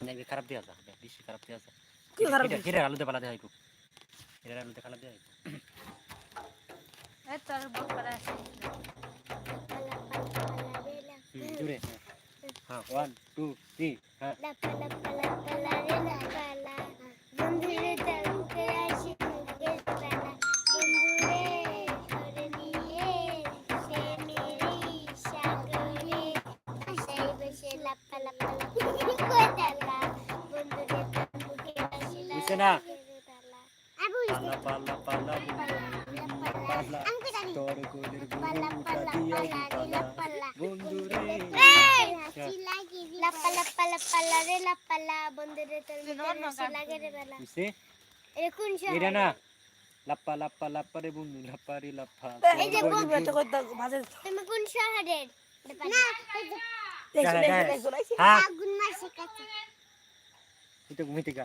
নেবে খারাপ দিয়া যা বেশি খারাপ দিয়া যা। কি খারাপ এটা আলুতে পালা দেয় আইকু এর আলুতে খারাপ দেয় আইকু এই তোর বুক করে আসে জুড়ে হ্যাঁ। ওয়ান টু থ্রি হ্যাঁ। বুঝছে না? আবু পালা পালা পালা পালা তোর কোলের গুরুটা দিয়া পালা বন্ধুরে লাপা লাপা লাপা লা রে লাপা লা বন্ধুরে তালুকে অন্য আসি লাগে রে বেলা বুঝছে? এটা কোন শহর এটা না? লাপ্পা লাপ্পা লাপ্পা রে বন্ধু লাপ্পা রে লাপ্পা। এই যে বন্ধু, কোলের এটা কইতা তুমি কোন শহরের না দেখছ হ্যাঁ, মাসে কাছে। এটা ঘুমিতে গা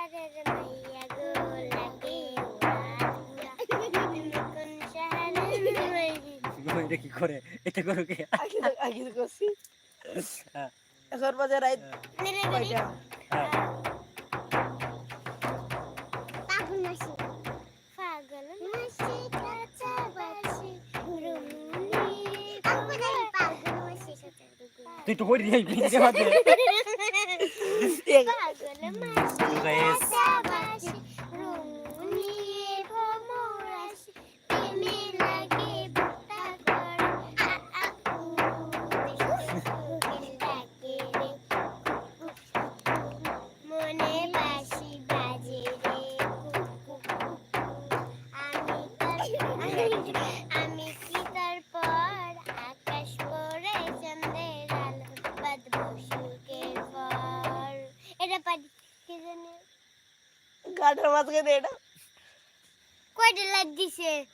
এটা কি করে। এটা করো কে? আগে আগে করছি হ্যাঁ। এখন বাজে রাত কয়টা? হ্যাঁ। পাগল মাসি পাগল মাসি কাঁচা বাসি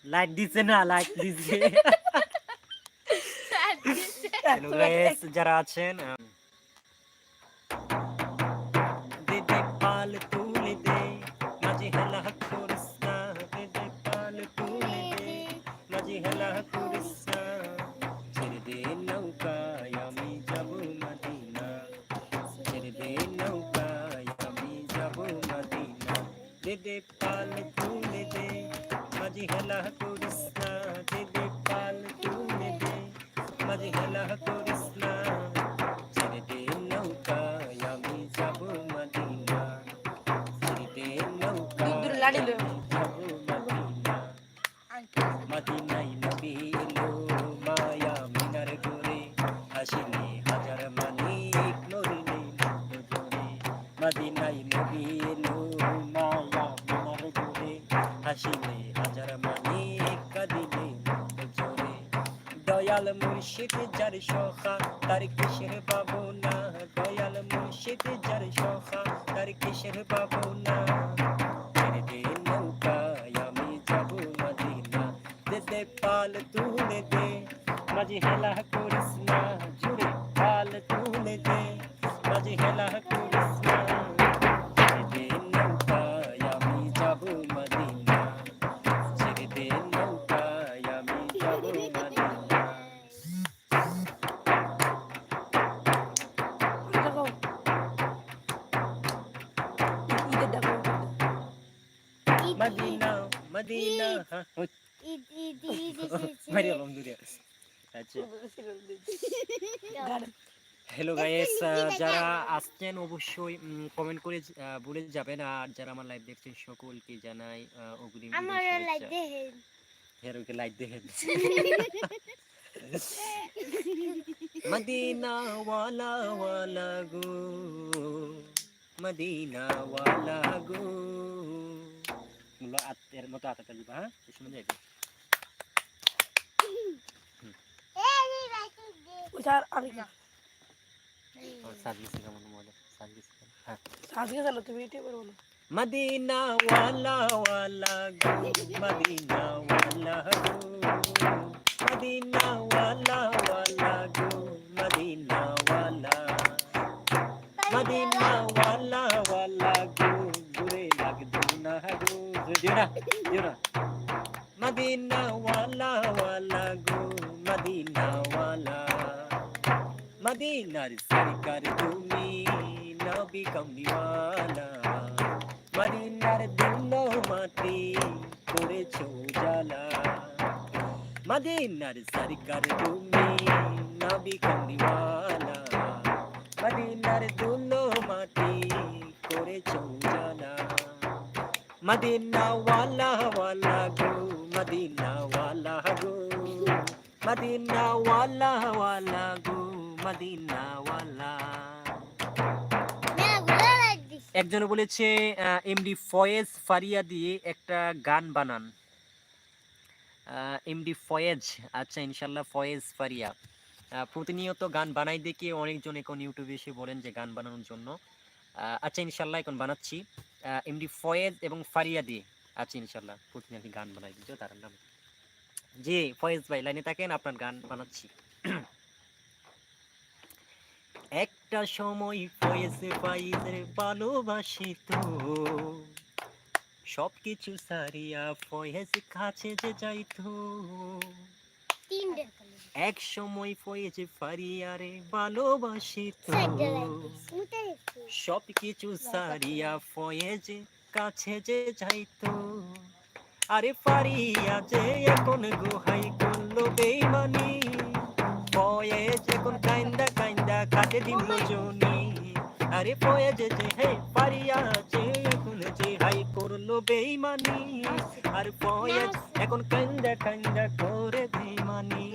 লাইট দিছে না লাইট দিছে হ্যালো গাইস যারা আছেন দিদি দে দে পাল তুলে মাঝে হেলা করিস না দে দে পাল তুলে দে মাঝে হেলা করিস মুর্শিদ যার সখা, তার কিসের পাবো না দয়াল মুর্শিদ যার সখা, তার কিসের পাবো না দে পাল তুলে দে, মাঝে হেলা করিস না, জুড়ে পাল তুলে দে, মাঝে হেলা করিস না মদিনা আচ্ছা হ্যালো গাইস যারা আসছেন অবশ্যই কমেন্ট করে বলে যাবেন আর যারা আমার লাইভ দেখছেন সকলকে জানাই অগ্রিম আমার শুভেচ্ছা। দেখেন হেরোকে লাইট দেখেন মদিনা ওয়ালা ওয়ালা গো মদিনা ওয়ালা গো মুলা আত্মের মতো আতাটা দিবা হ্যাঁ? এই সময় যাইবে। ওইটা আমি সার্ভিস কেমন মজা? সার্ভিস হ্যাঁ। তুমি এটাই বলো। মদিনা ওয়ালা ওয়ালা গো মদিনা ওয়ালা গো। মদিনা ওয়ালা গো মদিনা ওয়ালা গো মদিনা ওয়ালা গো মদিনা ওয়ালা মেলাগুলো লাইট দিছে একজন বলেছে এমডি ফয়েজ ফারিয়া দিয়ে একটা গান বানান। এমডি ফয়েজ আচ্ছা ইনশাল্লাহ ফয়েজ ফারিয়া। প্রতিনিয়ত গান বানাই দেখে অনেকজন এখন ইউটিউবে এসে বলেন যে গান বানানোর জন্য। আচ্ছা ইনশাল্লাহ এখন বানাচ্ছি। এমডি ফয়েজ এবং ফারিয়া দিয়ে। আচ্ছা ইনশাল্লাহ প্রতিনিয়ত গান বানাই দিচ্ছ তার নাম জি, ফয়েজ ভাই, লাইনে থাকেন, আপনার গান বানাচ্ছি। একটা সময় ফয়েজ ফাইজের ভালোবাসি তো। সবকিছু সারিয়া ফয়েজ কাছে যে যাইতো। এক সময় ফয়েজ ফারিয়ারে ভালোবাসি তো। সব কিছু সারিয়া ফয়েজ কাছে যে যাইতো আরে ফারিয়া যে এখন গুহাই করল বেইমানি ফয়েজ এখন কাইন্দা কাইন্দা কাটে দিন রজনী আরে ফয়েজ যে হে ফারিয়া। বেইমানি, আর ফয়েজ এখন কান্দা কাইন্দা করে বেইমানি।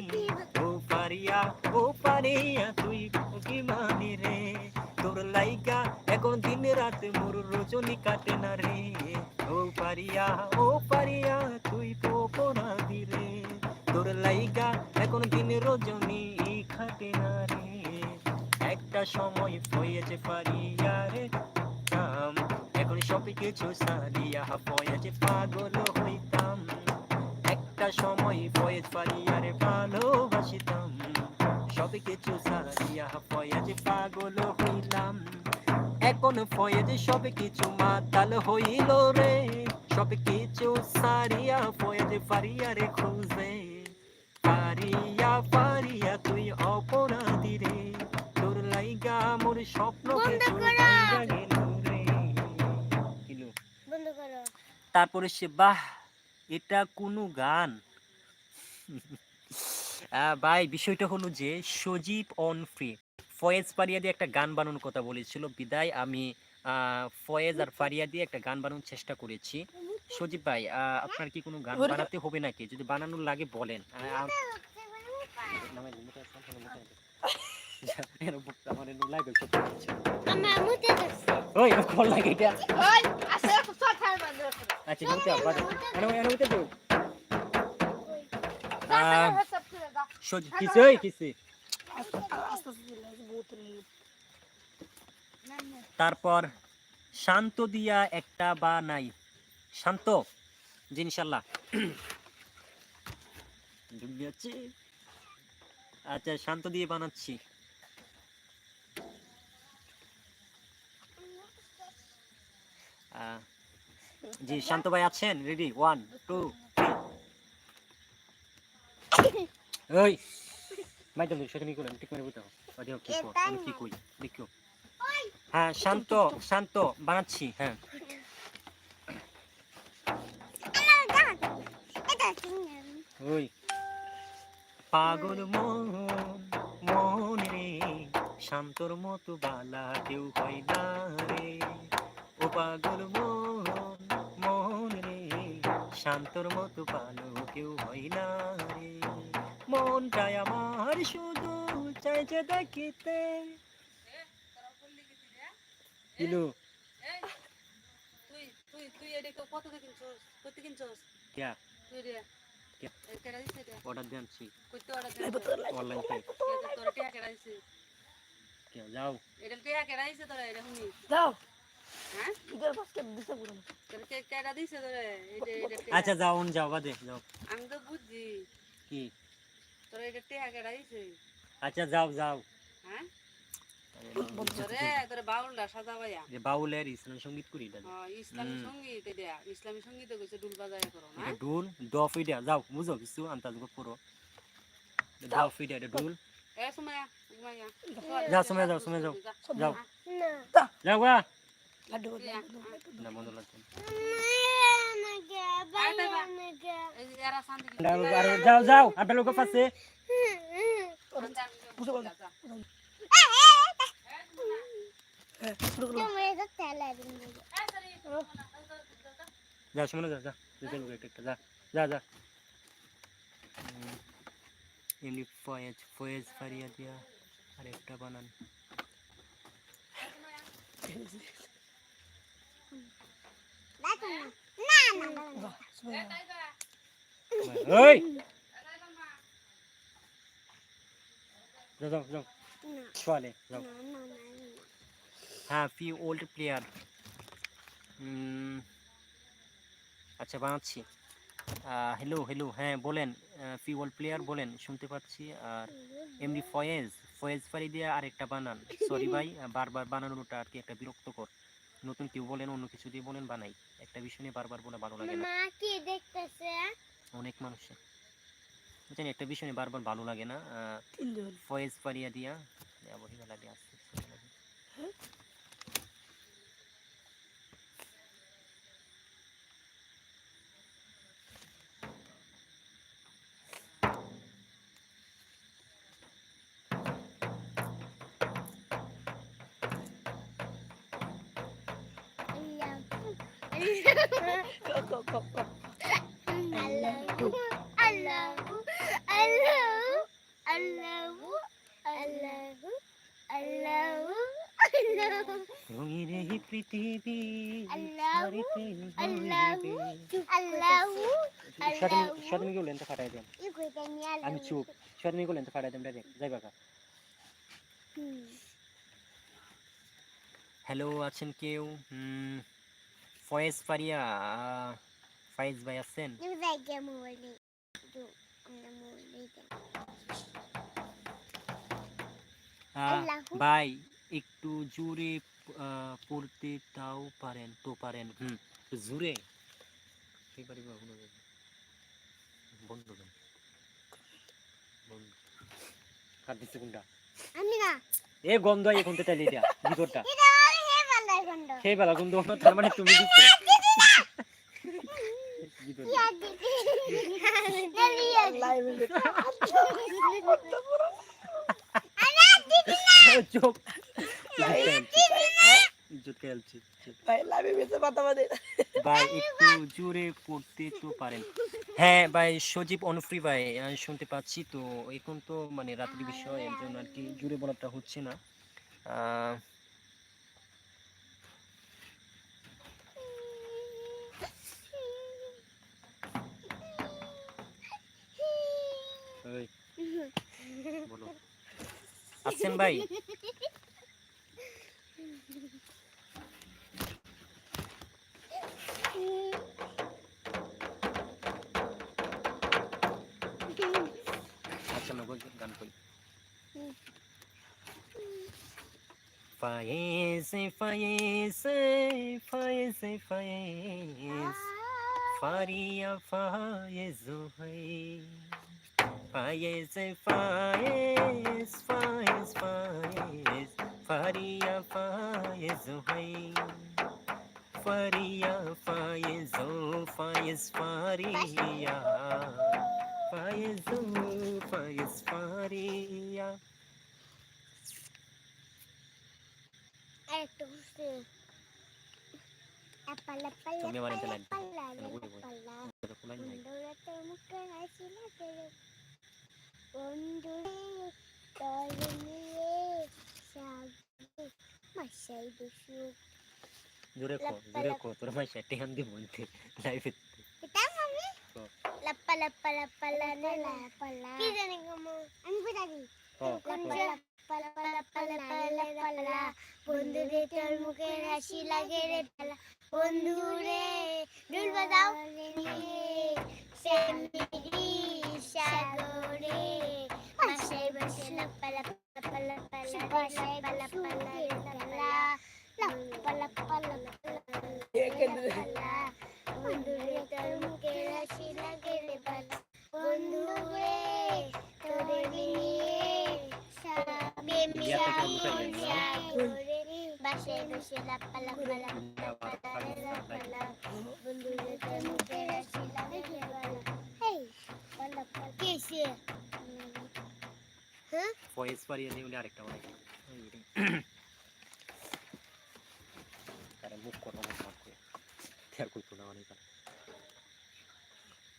ও পারিয়া ও পারিয়া তুই কি মানি রে। তোর লাইগা এখন দিন রাত মোর রজনী কাটে না রে। ও পারিয়া ও পারিয়া তুই তো অপরাধী রে। তোর লাইগা এখন দিন রজনী কাটে না রে। একটা সময় হয়েছে পারিয়া রে এখন সব কিছু সারিয়া হয়েছে পাগল হইতাম। একটা সময় ফয়েজ পারিয়ারে ভালোবাসিতাম। সব কিছু সারিয়া ফয়েজ পাগল হইলাম। এখন ফয়েজ সব কিছু মাতাল হইল রে। সব কিছু সারিয়া ফয়েজ পারিয়ারে খুঁজে। পারিয়া পারিয়া তুই অপরাধী রে। তোর লাইগা মোর স্বপ্ন তারপরে সে বাহ এটা কোনো গান? ভাই বিষয়টা হলো যে সজীব অন ফ্রি। ফয়েজ ফারিয়া দিয়ে একটা গান বানানোর কথা বলেছিল বিদায়। আমি ফয়েজ আর ফারিয়া দিয়ে একটা গান বানানোর চেষ্টা করেছি। সজীব ভাই আপনার কি কোনো গান বানাতে হবে নাকি? যদি বানানোর লাগে বলেন। আহ, আম- আমার এরকম লাগে, আচ্ছা এনে এনে দাও সজ তারপর শান্ত দিয়া একটা বা নাই। শান্ত জি ইনশাল্লাহ আচ্ছা শান্ত দিয়ে বানাচ্ছি। আহ, জি শান্ত ভাই আছেন? রেডি ওয়ান টু ওই মাই তো সেখানে করেন ঠিক করে বুঝতে হবে। কি কো আমি কি কই দেখো। হ্যাঁ শান্ত শান্ত বানাচ্ছি হ্যাঁ। ওই। পাগল মন মন রে শান্তর মতো বালা কেউ হয় না রে। ও পাগল মন। শান্তর মতো ভালো কেউ হয় না রে। মনটাই আমার শুধু চাইছে দেখিতে। কিলো তুই তুই তুই এটা কত কিনছস? কত কিনছস? তুই রে। অর্ডার অনলাইন থেকে তোর টিয়া যাও। এটা টিয়া কেডা দিছে তোর এটা শুনি। যাও। হ্যাঁ? আচ্ছা যাও অন যাও বাদে যাও। আমি তো বুঝছি। কি? তোর এটা টিয়া কেডা দিছে? আচ্ছা যাও যাও। হ্যাঁ? তোরে তোরে বাউলটা সাজাবাইয়া যে বাউলের ইসলাম সংগীত করি হ্যাঁ, ইসলামী সংগীত ইসলামী সঙ্গীতে ডুল বাজায় করো না? এটা ডুল ডফ ইডা যাও বুঝো কিছু আন্তাজ ডফ ডুল যাও সুমাইয়া যাও যাও। না। যাও যাও যাও আর লোক পাশে যা শুনে যা যা যা যা যা এমনি ফয়েজ ফয়েজ ফারিয়া দিয়া আর একটা বানান না না না ওই যাও যাও যাও। চলে, যাও। হ্যাঁ ওল্ড প্লেয়ার আচ্ছা বানাচ্ছি। হ্যালো হ্যালো হ্যাঁ বলেন। ফি ওল্ড প্লেয়ার বলেন, শুনতে পাচ্ছি। আর এমনি ফয়েজ ফয়েজ ফারি দিয়ে আরেকটা বানান। সরি ভাই, বারবার বানানোটা আর কি একটা বিরক্তকর। নতুন কেউ বলেন অন্য কিছু দিয়ে বলেন বা নাই। একটা বিষয় নিয়ে বারবার বলে ভালো লাগে না। মা কি দেখতেছে? অনেক মানুষ। বুঝছেন একটা বিষয় নিয়ে বারবার ভালো লাগে না। ফয়েজ ফারিয়া দিয়া। লাগে আসছে এই পৃথিবী। সাথে মিগে লেনতে ফাটাই দেন আমি চুপ সাথে মিগে লেনতে ফাটাই দেন ডাইরেক্ট যাই বাকা হ্যালো আছেন কেউ হুম, ফয়েজ ফারিয়া ফাইজ ভাই আছেন ভাই একটু জোরে পড়তে তাও পারেন তো পারেন হুম জোরে। বন্ধ দেন দিচ্ছে কোনটা আমি না এ গন্ধ এখন তো টাইলি দিয়া ভিতরটা এটা আর হে বান্দার গন্ড সেই বেলা গন্ধ তার মানে তুমি দিচ্ছে। চোখ। ইজ্জত খেলছে ভাই লাইভে বেঁচে পাতা বাদে ভাই একটু জোরে পড়তে তো পারেন। হ্যাঁ ভাই সজীব অনুফ্রি ভাই আমি শুনতে পাচ্ছি। তো এখন তো মানে রাত্রি বিষয় এর জন্য আর কি জোরে বলাটা হচ্ছে না। আহ, ওই, বলো। আছেন ভাই। আচ্ছা আমরা গজল গান করি। ফায়েজে ফায়েজে ফায়েজে ফায়েজ ফারিয়া ফায়েজু হাই ফায়েজে ফায়েজ ফায়েজ ফায়েজ ফারিয়া ফায়েজু হাই ফারিয়া ফায়েজু ফায়েজ ফারিয়া ফায়েজু ফায়েজ ফারিয়া আপালা পালা তুমি আমার এটা খোলাই নাই বন্ধুরাতে মুখে হাসি লাগে বন্ধু তোর নিয়ে সাগরে মাসাই দুশু জোরে কো জোরে কো তোর মাই সেটিং দি বলতে। লাইফে এটা মামি? লাপ্পা লাপ্পা লাপ্পা লা লা লা কি জানি গো মা? আমি কোথা কোন লাপ্পা। পালা পালা পালা পালা। লা বন্ধু রে, তোর মুখে হাসি লাগে রে, পালা। বন্ধু রে, ঢোল বাজাও। শ্যামিরি সাগরে মাসাই বসে লাপ্পা পালা পালা পালা পালা পালা পালা পালা পালা পালা। হ্যাঁ ফয়েজ পারিয়ে আরেকটা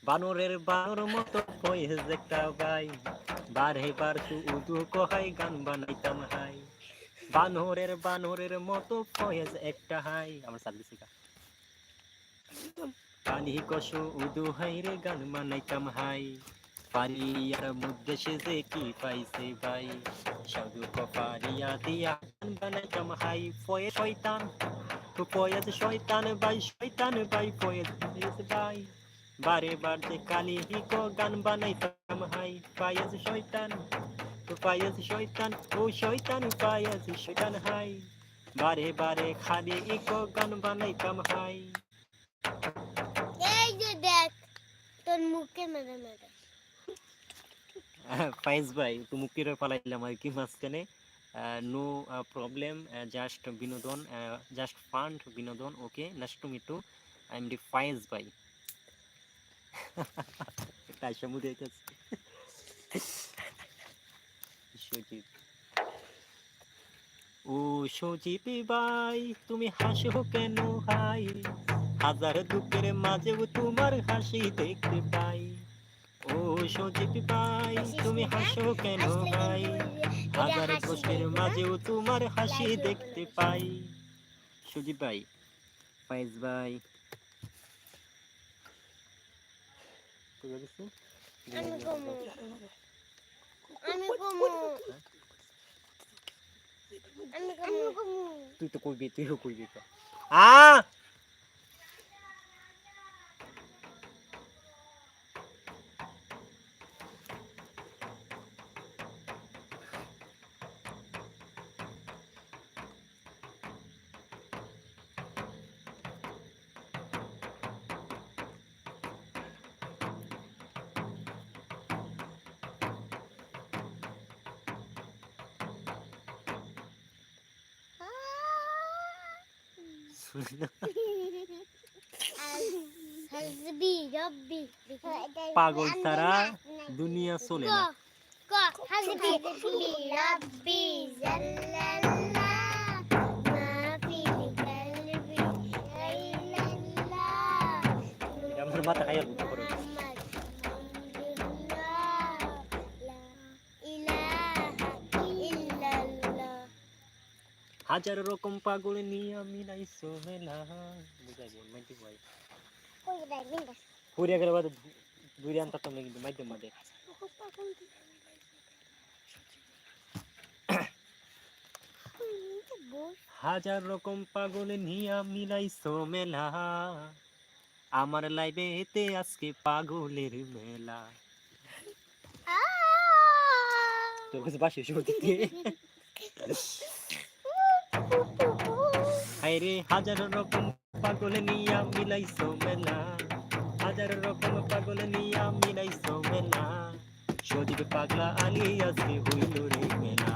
বানরের বানর মতো একটা ভাই বারে বার শুধু কহাই গান বানাইতাম হাই বানরের বানরের মতো ফয়েজ একটা হাই। আমার সার্ভিস শিখা পানি কষু উদু হাই রে, গান বানাইতাম হাই। পারিয়ার মধ্যে সে যে কি পাইছে ভাই। সাধু কপারিয়া দিয়া বানাইতাম হাই। ফয়ে শয়তান, ফয়েজ শয়তান ভাই শয়তান ভাই, ফয়েজ ভাই। বারে বার কালি হিকো গান বানাইতাম হাই। ফায়েজ শয়তান তো ফায়েজ শয়তান ও শয়তান ফায়েজ শয়তান হাই বারে বারে খালি ইকো গান বানাইতাম হাই এই যে দেখ তোর মুখে মেরে মেরে ফাইজ ভাই তো মুক্তির পালাইলাম আর কি মাঝখানে নো প্রবলেম জাস্ট বিনোদন জাস্ট ফান্ড বিনোদন okay nice to meet to I am D ফাইজ ভাই তাই সমুদ্রে সজিত ও সজিত ভাই তুমি হাসো কেন হাই হাজার দুঃখের মাঝেও তোমার হাসি দেখতে পাই। ও সজিত ভাই তুমি হাসো কেন ভাই? হাজার কষ্টের মাঝেও তোমার হাসি দেখতে পাই। সুজিত ভাই ফাইজ ভাই। কোথায় গেছে? আমি কমু আমি কমু আমি কমু তুই তো কইবি তুইও কইবি তো। আ! পাগল তারা দুনিয়া চলে না। ক হাসবি হাজার রকম পাগল নিয়ে আমি নাই সোমেলা। বুঝাই বল মাইতে ভাই পুরিয়া গেলে বাদ দুই আনতা তো কিন্তু মাইতে মাদে। হাজার রকম পাগল নিয়া মিলাইছো মেলা আমার লাইবে এতে আজকে পাগলের মেলা। তোর কাছে বাসি শুনতে হায় রে হাজার রকম পাগল নিয়া মিলাইছো মেলা। হাজার রকম পাগল নিয়া মিলাইছো মেলা। সজীব পাগলা আলী আজকে হইল রে মেলা।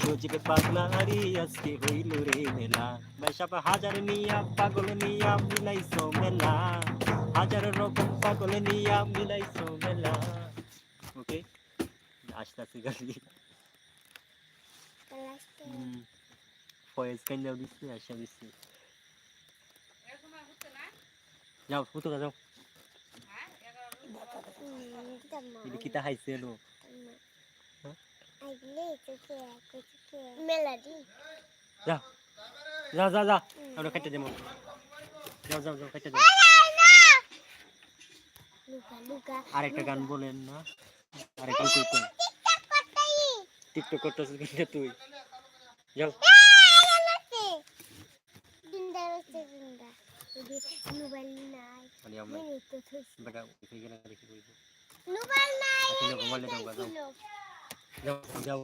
সজীব পাগলা আলী আজকে হইল রে মেলা। মেশাপ হাজার নিয়া পাগল নিয়া মিলাইছো মেলা। হাজার রকম পাগল নিয়া মিলাইছো মেলা। ওকে আস্তে আস্তে গালি ফয়েজ কান্দাও দিচ্ছি আশা দিচ্ছি যাও ফুটো যাও হ্যাঁ এটা কি তা হাইছে নো মেলাডি যাও যা যা যা আমরা খাইতে যাব যাও যাও যাও খাইতে যাও আরেকটা গান বলেন না আরেকটা টিকটক করতেছিস কিন্তু তুই যাও মোবাইল নাই মানে আমরা মিনি তো বেটা উঠে গেলে দেখি কইবো মোবাইল নাই আসলে ঘুমালে দাও যাও ছিল যাও যাও